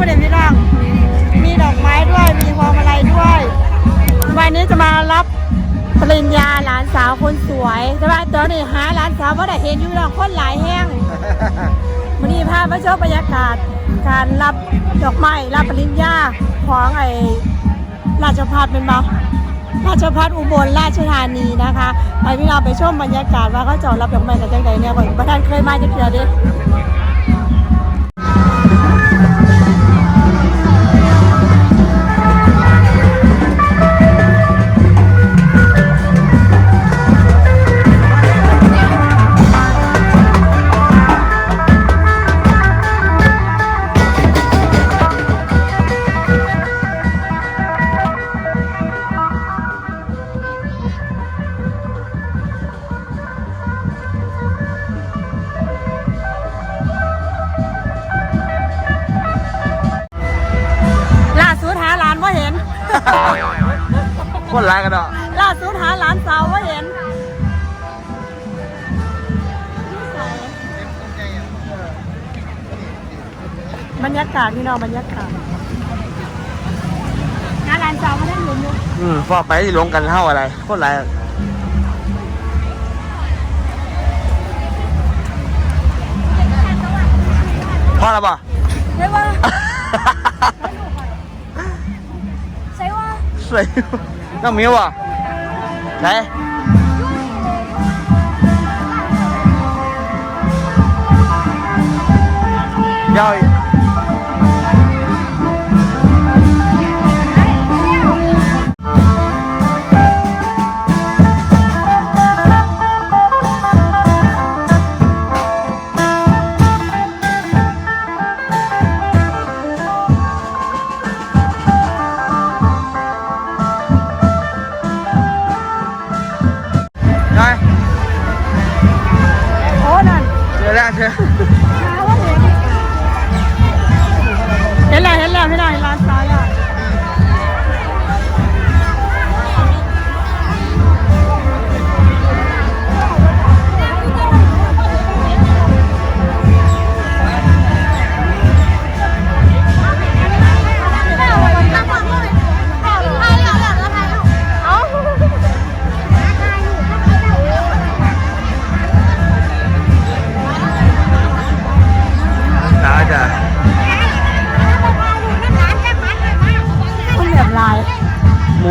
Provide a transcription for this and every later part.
วันนี้พี่น้อง มีดอกไม้ด้วย มีพวงมาลัยด้วย วันนี้จะมารับปริญญาหลานสาวคนสวย แต่ป่าตอนนี้หาหลานสาวว่าได้เห็นอยู่ดอกคนหลายแห้งวันนี้พามาชมบรรยากาศ การรับดอกไม้รับปริญญาของไอ้ราชพัฒเป็นบ่ราชพัฒอุบลราชธานีนะคะ ไปพี่เราไปชมบรรยากาศว่าเขาจอดรับดอกไม้กันจังไดเนี่ยก่อนบ้านเคยมาจะเพียดิ เนาะล่าสุดหาหลานสาวว่าเห็นบรรยากาศพี่น้องบรรยากาศหาหลานสาวมาได้หลุมอยู่อืมพอไปที่ลงกันเท่าอะไรคนร้ายพ่อแล้วป่ะใช่ว่าใช่ว่าสวยน้องมิวอ่ะไหนย่อ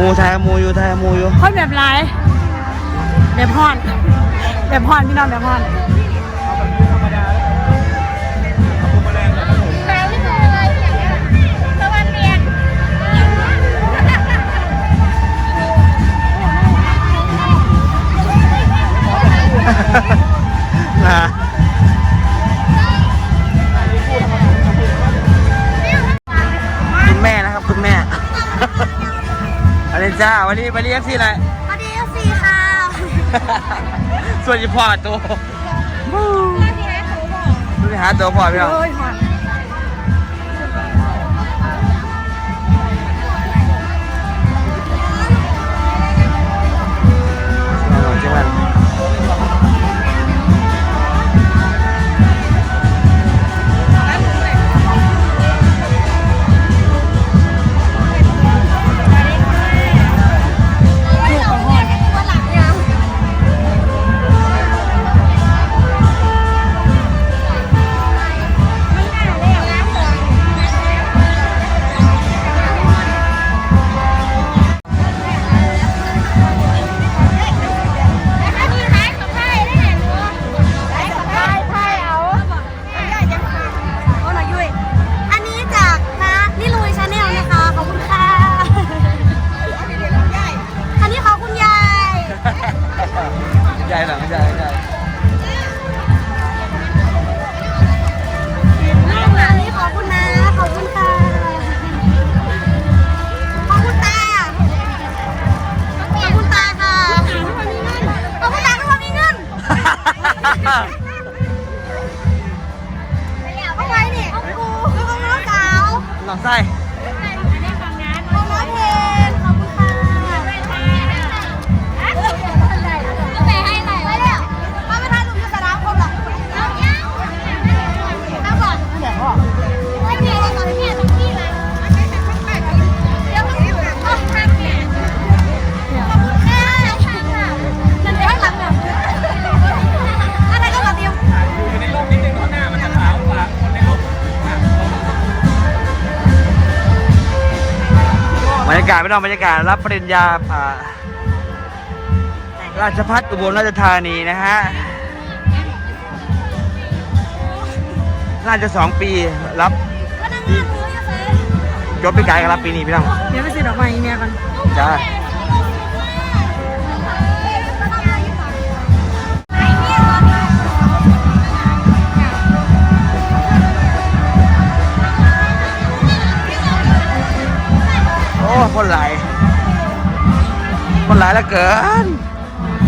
หมูไทยหมูอยู่ไทยหมูอยู่คนแบบลายแบบพอนแบบพอนพี่น้องแบบพอนนะ จ้า วันนี้วันนี้เอฟซีอะไรสวัสดีสี่ค่ะส่วนยี่พ่อตัวดูดิหาตัวพ่อพี่น้องโอ้ยหอน ลอากาศไม่ต้องบรรยากาศรับปริญญาอ่าราชพัฒอุบลราชธานีนะฮะ น่าจะสองปีรับยศไปไกลกันรับปีนี้พี่น้อง เดี๋ยวไปซื้อดอกไม้อีเมียกันจ้า คนหลายคนหลายแล้วเกิน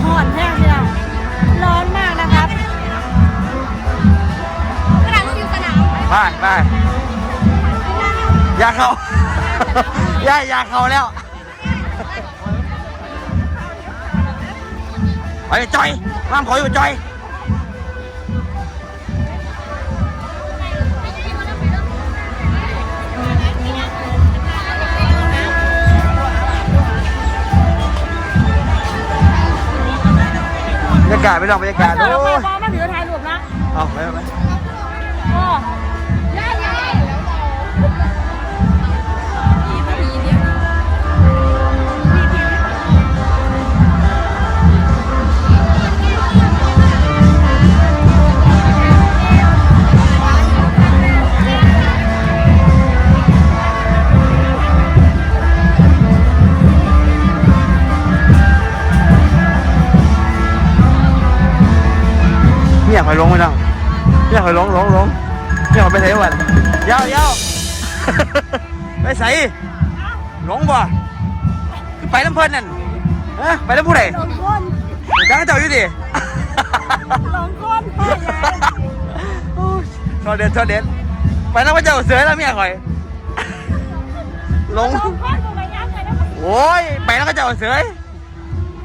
ห่อนแห้งที่เราร้อนมากนะครับไปไปอยาเข้าย่าอยาเข้าแล้วไปจอยห้ามขออยู่จอยากาศไม่ต้องบรรยากาศเออโอ้ย อยากไปลงไม่ต้องไม่อยากไปลงลงลงไม่อยากไปไหนวันยาวยาวไปใส่ลงบ่คือไปน้ำเพลินนั่นฮะไปน้ำผู้ใดหลงคนจ้างเจ้าอยู่ดิหลงคนพ่อยายโอ้ยชอเด็ดชอเด็ดไปน้ำพระเจ้าเสือแล้วเมียข่อยลงหลงคนกูไปยักษ์ไปแล้วโอ้ยไปแล้วก็เจ้าเสือ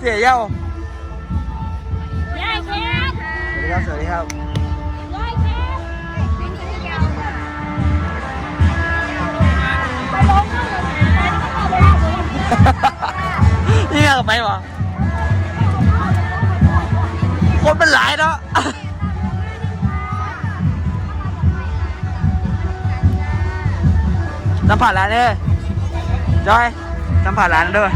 เจ๊เย้ายา ดีครับ สวัสดีครับยายแค่ไปลงก็เลยไปแล้วก็เข้าไปแล้วเลยนี่ไงไปวะคนมันหลายเนาะสัมผัสร้านเด้อจอยสัมผัสร้านเด้อ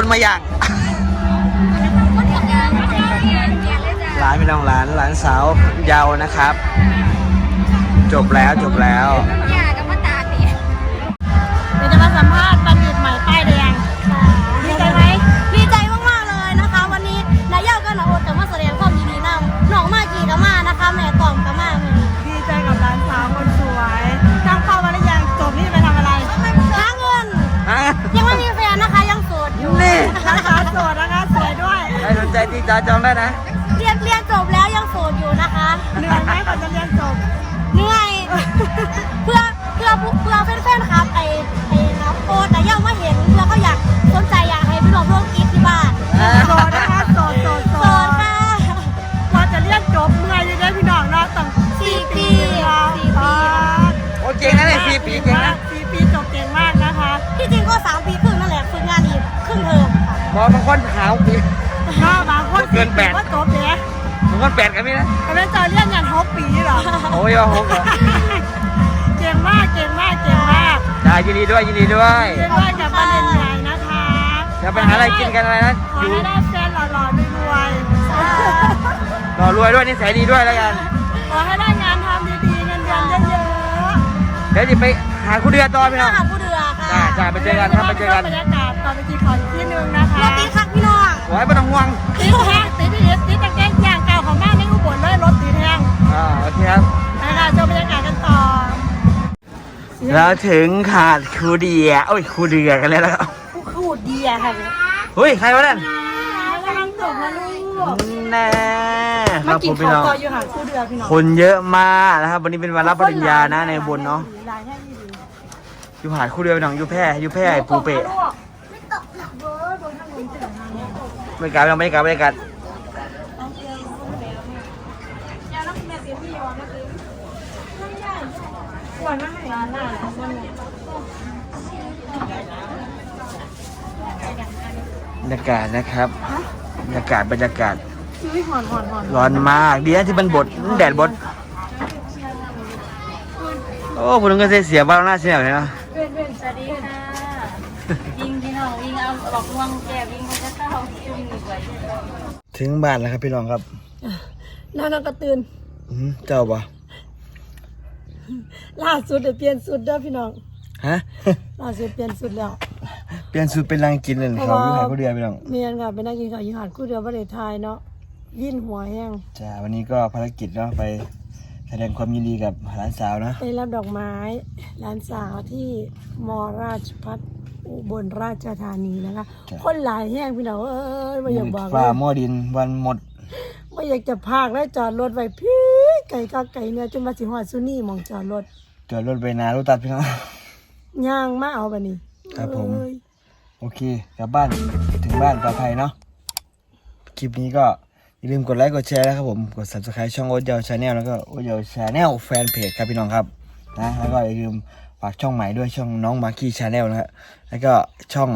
คนมาอย่างคนของงานเกียรเลยจ้ะร้านพี่น้องร้านร้านสาวเยาวนะครับ จบแล้วจบแล้ว กินแปดก็จบเนี่ยบางคนแปดกันไหมนะก็เป็นจะเรียนยันหกปีเหรอ โอ้ยว่าหกเหรอเก่งมากเก่งมากเก่งมากจ้ายินดีด้วยยินดีด้วยเรียนด้วยกับประเด็นใหญ่นะคะจะไปหาอะไรกินกันอะไรนะขออยู่ให้ได้แฟนหล่อๆรวยรอรวยด้วยนิสัยดีด้วยแล้วกันๆขอให้ได้งานทำดีๆเงินเดือนเยอะเดี๋ยวจะไปหาคู่เดือต่อพี่น้องหาผู้เดือค่ะจ้าจ้าไปๆเจอกันครับไปเจอกันบรรยากาศตอนไปกินข้าวอีกที่หนึงนะคะ ไว้ไม่ต้องห่วงติดแห้งติดพี่ติดตะแกรงย่างเก่าของบ้านในอุบลเลยรถติดแห้งอ่าโอเคครับนะคะชมบรรยากาศกันต่อเราถึงขาดครูเดียโอ้ยครูเดือกันแล้วนะครับผู้ขูดดีอะค่ะเฮ้ยใครวะนั่นกำลังจบนะลูกแน่คมารับกิผนมพี่น้องคนเยอะมากนะครับ วันนี้เป็นวันรับปริญญานะในอุบนเนาะยแห่งดีอยู่หาดคู่เดียวพี่น้องอยู่แพร่อยู่แพร่ปูเปะ บพี่น้องไม่กลับไม่กลับยากแม่เสียพี่วะเมื่อกี้ไม่ได้หวากเลยน่ามันบรรยากาศนะครับ บรรยากาศบรรยากาศ อุ้ยหอนหอนหอนร้อนมากดีนะที่มันบดแดดบด โอ้คุณลุงก็เสียเสียบ้างหน้าเสียเลยนะเพื่อนเพื่อนสวัสดีค่ะวิ่งพี่น้องวิ่งเอาบอกลวงแกวิ่งเขาจะเข้า ถึงบ้านแล้วครับพี่น้องครับน่ารักกระตื่นอืมเจ้าปะล่าสุดเดี๋ยวเปลี่ยนสุดเด้อพี่น้องฮะล่าสุดเปลี่ยนสุดแล้ว เปลี่ยนสูตรเป็นรังกินเลยเขาอยู่หาดคู่เดียวพี่น้องเมียนค่ะไปนั่งกินข้าวอยี่หาดคู่เดียวประเทศไทยเนาะวิ่นหัวแห้งจ้าวันนี้ก็ภารกิจเนาะไปแสดงความยินดีกับหลานสาวนะไปรับดอกไม้ร้านสาวที่มอราชพัฒ อุบลราชธานีนะคะ คนหลายแห้งพี่น้องเอ้ยไม่อยากบอกเลฟ้ายหม้อดินวันหมด ไม่อยากจะพากแล้วจอดรถไว้พี่ไก่ก็ไก่เนี่ยจนมาสิหอดซุนี่หมองจอดรถจอดรถไปนารถตัดพี่น้อง ย่างมาเอาบันนี้ครับผม เอ้ยโอเคกลับบ้านถึงบ้านปลอดภัยเนาะคลิปนี้ก็อย่าลืมกดไลค์กดแชร์นะครับผม กด subscribe ช่องโอ๊ตเยาวชาแนลแล้วก็โอ๊ตเยาวชาแนลแฟนเพจครับพี่น้องครับ นะแล้วก็อย่าลืมฝากช่องใหม่ด้วยช่องน้องมาร์กี้ชาแนลนะฮะแล้วก็ช่อง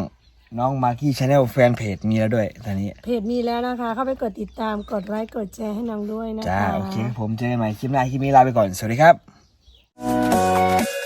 น้องมาร์กี้ชาแนลแฟนเพจมีแล้วด้วยตอนนี้เพจมีแล้วนะคะ เข้าไปกดติดตามกดไลค์กดแชร์ให้น้องด้วยนะคะจ้าโอเคครับผมเจอกันใหม่คลิปหน้าคลิปนี้ลาไปก่อนสวัสดีครับ